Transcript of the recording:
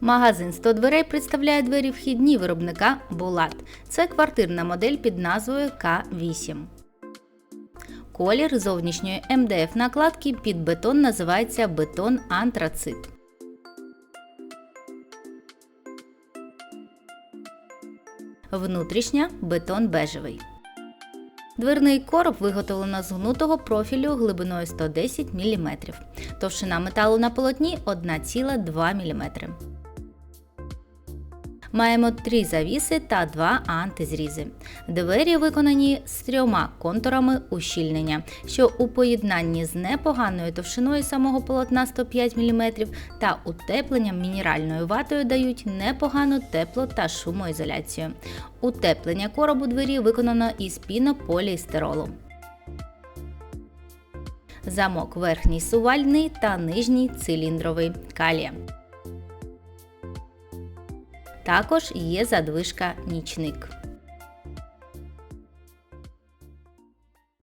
Магазин 100 дверей представляє двері вхідні виробника Булат. Це квартирна модель під назвою К8. Колір зовнішньої МДФ накладки під бетон називається бетон антрацит. Внутрішня бетон бежевий. Дверний короб виготовлено з гнутого профілю глибиною 110 мм. Товщина металу на полотні 1,2 мм. Маємо три завіси та два антизрізи. Двері виконані з трьома контурами ущільнення, що у поєднанні з непоганою товщиною самого полотна 105 мм та утепленням мінеральною ватою дають непогану тепло та шумоізоляцію. Утеплення коробу двері виконано із пінополіестеролу. Замок верхній сувальний та нижній циліндровий калія. Також є задвижка нічник.